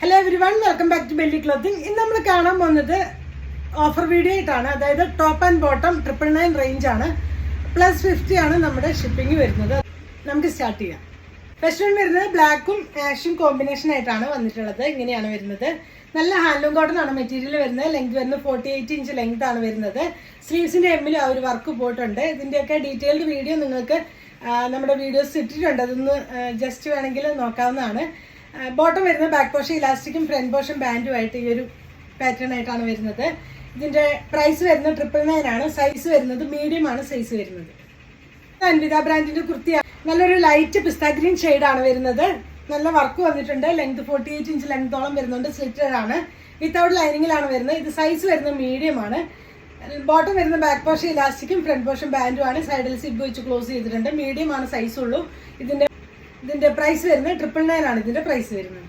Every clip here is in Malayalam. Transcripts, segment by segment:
Hello everyone welcome back to belly clothing ഇന്ന് നമ്മൾ കാണാൻ പോകുന്നത് ഓഫർ വീഡിയോ ആയിട്ടാണ്. അതായത് top and bottom triple nine range ആണ്. പ്ലസ് ഫിഫ്റ്റി ആണ് നമ്മുടെ ഷിപ്പിംഗ് വരുന്നത്. നമുക്ക് സ്റ്റാർട്ട് ചെയ്യാം. ഫസ്റ്റ് വൺ വരുന്നത് ബ്ലാക്കും ആഷും കോമ്പിനേഷൻ ആയിട്ടാണ് വന്നിട്ടുള്ളത്. ഇങ്ങനെയാണ് വരുന്നത്. നല്ല ഹാൻഡ്ലൂം കോട്ടൺ ആണ് മെറ്റീരിയൽ വരുന്നത്. ലെങ്ത് വരുന്നത് ഫോർട്ടി എയ്റ്റ് ഇഞ്ച് ലെങ്ത് ആണ് വരുന്നത്. സ്ലീവ്സിന്റെ എമ്മിൽ ആ ഒരു വർക്ക് പോയിട്ടുണ്ട്. ഇതിന്റെയൊക്കെ ഡീറ്റെയിൽഡ് വീഡിയോ നിങ്ങൾക്ക് നമ്മുടെ വീഡിയോസ് ഇട്ടിട്ടുണ്ട്. അതൊന്ന് ജസ്റ്റ് വേണമെങ്കിൽ നോക്കാവുന്നതാണ്. ബോട്ടം വരുന്നത് ബാക്ക് പോർഷൻ ഇലാസ്റ്റിക്കും ഫ്രണ്ട് പോർഷൻ ബാൻഡും ആയിട്ട് ഈ ഒരു പാറ്റേൺ ആയിട്ടാണ് വരുന്നത്. ഇതിന്റെ പ്രൈസ് വരുന്നത് ട്രിപ്പിൾ നയൻ ആണ്. സൈസ് വരുന്നത് മീഡിയം ആണ് സൈസ് വരുന്നത്. അൻവിത ബ്രാൻഡിന്റെ കുർത്തിയാണ്. നല്ലൊരു ലൈറ്റ് പിസ്ത ഗ്രീൻ ആണ് വരുന്നത്. നല്ല വർക്ക് വന്നിട്ടുണ്ട്. ലെങ്ത് ഫോർട്ടി എയ്റ്റ് ഇഞ്ച് ലെങ്തോളം വരുന്നുണ്ട്. സ്ലിറ്റഡ് ആണ്. വിത്തൗട്ട് ലൈനിങ്ങിലാണ് വരുന്നത്. ഇത് സൈസ് വരുന്നത് മീഡിയം ആണ്. ബോട്ടം വരുന്ന ബാക്ക് പോർഷൻ ഇലാസ്റ്റിക്കും ഫ്രണ്ട് പോർഷൻ ബാൻഡും ആണ്. സൈഡിൽ സിബ് വെച്ച് ക്ലോസ് ചെയ്തിട്ടുണ്ട്. മീഡിയം ആണ് സൈസ് ഉള്ളൂ. ഇതിന്റെ ഇതിന്റെ പ്രൈസ് വരുന്നത് ട്രിപ്പിൾ നയൻ ആണ്. ഇതിന്റെ പ്രൈസ് വരുന്നത്.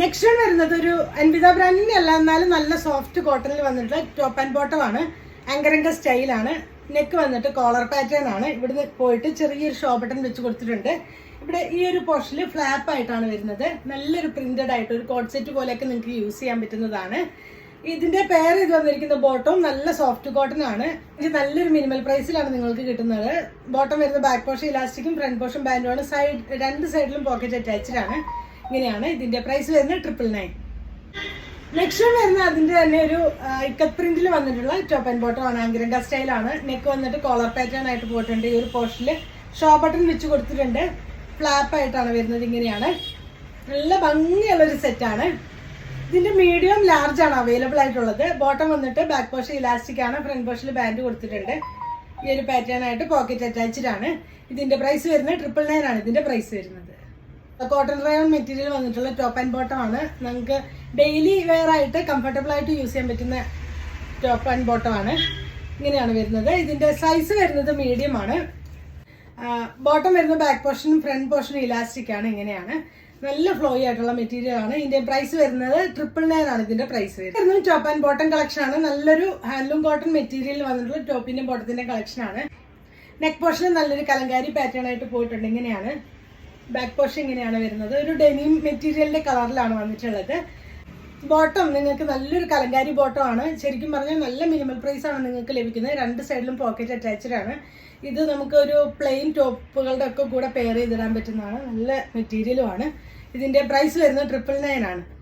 നെക്സ്റ്റ് വരുന്നത് ഒരു അൻവിത ബ്രാൻഡിന്റെ അല്ല എന്നാലും നല്ല സോഫ്റ്റ് കോട്ടണിൽ വന്നിട്ടുള്ള ടോപ്പ് ആൻഡ് ബോട്ടം ആണ്. അങ്കരങ്ക സ്റ്റൈലാണ് നെക്ക് വന്നിട്ട് കോളർ പാറ്റേൺ ആണ്. ഇവിടുന്ന് പോയിട്ട് ചെറിയൊരു ഷോ ബട്ടൺ വെച്ച് കൊടുത്തിട്ടുണ്ട്. ഇവിടെ ഈ ഒരു പോർഷനിൽ ഫ്ലാപ്പ് ആയിട്ടാണ് വരുന്നത്. നല്ലൊരു പ്രിന്റഡ് ആയിട്ട് ഒരു കോഡ് സെറ്റ് പോലെയൊക്കെ നിങ്ങൾക്ക് യൂസ് ചെയ്യാൻ പറ്റുന്നതാണ്. ഇതിന്റെ പേര് ഇത് വന്നിരിക്കുന്ന ബോട്ടം നല്ല സോഫ്റ്റ് കോട്ടൺ ആണ്. ഇത് നല്ലൊരു മിനിമൽ പ്രൈസിലാണ് നിങ്ങൾക്ക് കിട്ടുന്നത്. ബോട്ടം വരുന്ന ബാക്ക് പോർഷൻ ഇലാസ്റ്റിക്കും ഫ്രണ്ട് പോർഷൻ ബാൻഡും ആണ് സൈഡ് രണ്ട് സൈഡിലും പോക്കറ്റ് അറ്റാച്ച്ഡ് ആണ്. ഇങ്ങനെയാണ് ഇതിന്റെ പ്രൈസ് വരുന്നത് ട്രിപ്പിൾ നയൻ നെക്സ്റ്റ് വരുന്ന അതിന്റെ തന്നെ ഒരു ഇക്കത്ത് പ്രിന്റിൽ വന്നിട്ടുള്ള ടോപ്പ് ആൻഡ് ബോട്ടം ആണ്. അങ്കിരംഗ സ്റ്റൈലാണ് നെക്ക് വന്നിട്ട് കോളർ പാറ്റേൺ ആയിട്ട് പോയിട്ടുണ്ട്. ഈ ഒരു പോർഷനിൽ ഷോ ബട്ടൺ വെച്ച് കൊടുത്തിട്ടുണ്ട്. ഫ്ലാപ്പ് ആയിട്ടാണ് വരുന്നത് ഇങ്ങനെയാണ്. നല്ല ഭംഗിയുള്ള ഒരു സെറ്റാണ് ഇതിന്റെ മീഡിയം ലാർജ് ആണ് അവൈലബിൾ ആയിട്ടുള്ളത്. ബോട്ടം വന്നിട്ട് ബാക്ക് പോഷൻ ഇലാസ്റ്റിക് ആണ്. ഫ്രണ്ട് പോഷൻ ബാൻഡ് കൊടുത്തിട്ടുണ്ട്. ഈ ഒരു പാറ്റേൺ ആയിട്ട് പോക്കറ്റ് അറ്റാച്ച്ഡ് ആണ്. ഇതിന്റെ പ്രൈസ് വരുന്നത് ട്രിപ്പിൾ നയൻ ആണ്. ഇതിന്റെ പ്രൈസ് വരുന്നത്. കോട്ടൺ റയോൺ മെറ്റീരിയൽ വന്നിട്ടുള്ള ടോപ്പ് ആൻഡ് ബോട്ടം ആണ്. നമുക്ക് ഡെയിലി വെയർ ആയിട്ട് കംഫർട്ടബിൾ ആയിട്ട് യൂസ് ചെയ്യാൻ പറ്റുന്ന ടോപ്പ് ആൻഡ് ബോട്ടം ആണ്. ഇങ്ങനെയാണ് വരുന്നത്. ഇതിന്റെ സൈസ് വരുന്നത് മീഡിയം ആണ്. ബോട്ടം വരുന്ന ബാക്ക് പോർഷനും ഫ്രണ്ട് പോർഷനും ഇലാസ്റ്റിക് ആണ്. ഇങ്ങനെയാണ്. നല്ല ഫ്ലോയി ആയിട്ടുള്ള മെറ്റീരിയൽ ആണ്. ഇതിന്റെ പ്രൈസ് വരുന്നത് ട്രിപ്പിൾ നയൻ ആണ് ഇതിന്റെ പ്രൈസ് വരുന്നത്. ടോപ്പ് ആൻഡ് ബോട്ടം കളക്ഷൻ ആണ്. നല്ലൊരു ഹാൻഡ്ലൂം കോട്ടൺ മെറ്റീരിയൽ വന്നിട്ടുള്ള ടോപ്പിന്റെ ബോട്ടത്തിന്റെ കളക്ഷൻ ആണ്. നെക്ക് പോർഷൻ നല്ലൊരു കലങ്കാരി പാറ്റേൺ ആയിട്ട് പോയിട്ടുണ്ട്. ഇങ്ങനെയാണ്. ബാക്ക് പോർഷൻ ഇങ്ങനെയാണ് വരുന്നത്. ഒരു ഡെനിം മെറ്റീരിയലിന്റെ കളറിലാണ് വന്നിട്ടുള്ളത്. ബോട്ടം നിങ്ങൾക്ക് നല്ലൊരു കലങ്കാരി ബോട്ടം ആണ് ശരിക്കും പറഞ്ഞാൽ നല്ല മിനിമൽ പ്രൈസ് ആണ് നിങ്ങൾക്ക് ലഭിക്കുന്നത്. രണ്ട് സൈഡിലും പോക്കറ്റ് അറ്റാച്ച്ഡ് ആണ്. ഇത് നമുക്ക് ഒരു പ്ലെയിൻ ടോപ്പുകളുടെ ഒക്കെ കൂടെ പെയർ ചെയ്തിടാൻ പറ്റുന്നതാണ്. നല്ല മെറ്റീരിയലും ആണ്. ഇതിന്റെ പ്രൈസ് വരുന്നത് ട്രിപ്പിൾ നയൻ ആണ്.